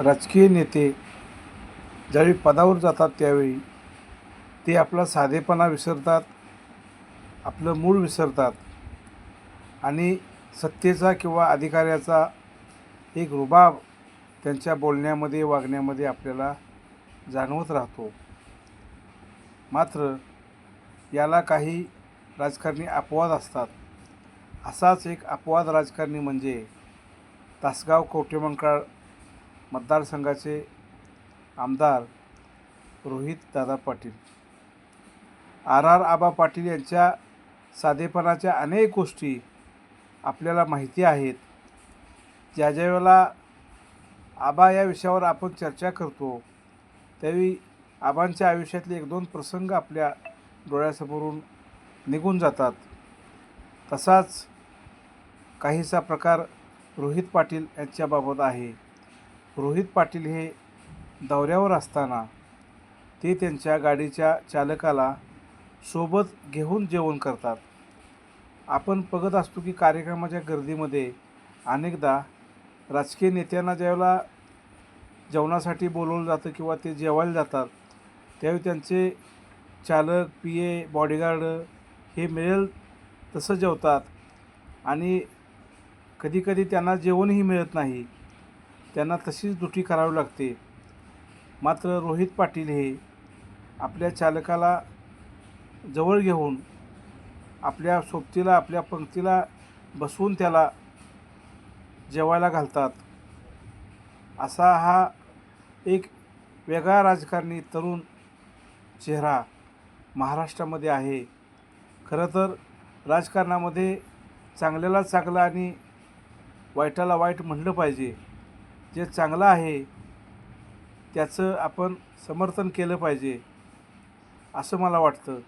राजकीय नेते ज्यावेळी पदावर जातात त्यावेळी ते आपला साधेपणा विसरतात आपलं मूळ विसरतात आणि सत्तेचा किंवा अधिकाऱ्याचा एक रुबाब त्यांच्या बोलण्यामध्ये वागण्यामध्ये आपल्याला जाणवत राहतो. मात्र याला काही राजकारणी अपवाद असतात. असाच एक अपवाद राजकारणी म्हणजे तासगाव कवटेमंकाळ मतदारसंघाचे आमदार रोहित दादा पाटील. आर आर आबा पाटील यांच्या साधेपणाच्या अनेक गोष्टी आपल्याला माहिती आहेत. ज्या ज्या वेळेला आबा या विषयावर आपण चर्चा करतो त्यावेळी आबांच्या आयुष्यातले एक दोन प्रसंग आपल्या डोळ्यासमोरून निघून जातात. तसाच काहीसा प्रकार रोहित पाटील यांच्याबाबत आहे. रोहित पाटील हे दौऱ्यावर असताना ते त्यांच्या गाडीच्या चालकाला सोबत घेऊन जेवण करतात. आपण बघत असतो की कार्यक्रमाच्या गर्दीमध्ये अनेकदा राजकीय नेत्यांना ज्यावेळेला जेवणासाठी बोलवलं जातं किंवा ते जेवायला जातात त्यावेळी त्यांचे चालक पी ए बॉडीगार्ड हे मिळेल तसं जेवतात. आणि कधीकधी त्यांना जेवणही मिळत नाही. त्यांना तशीच दुटी करावी लागते. मात्र रोहित पाटील हे आपल्या चालकाला जवळ घेऊन आपल्या सोबतीला आपल्या पंक्तीला बसवून त्याला जेवायला घालतात. असा हा एक वेगळा राजकारणी तरुण चेहरा महाराष्ट्रामध्ये आहे. खरं तर राजकारणामध्ये चांगल्याला चांगलं आणि वाईटाला वाईट म्हणलं पाहिजे. जे चांगलं आहे त्याचं आपण समर्थन केलं पाहिजे असं मला वाटतं.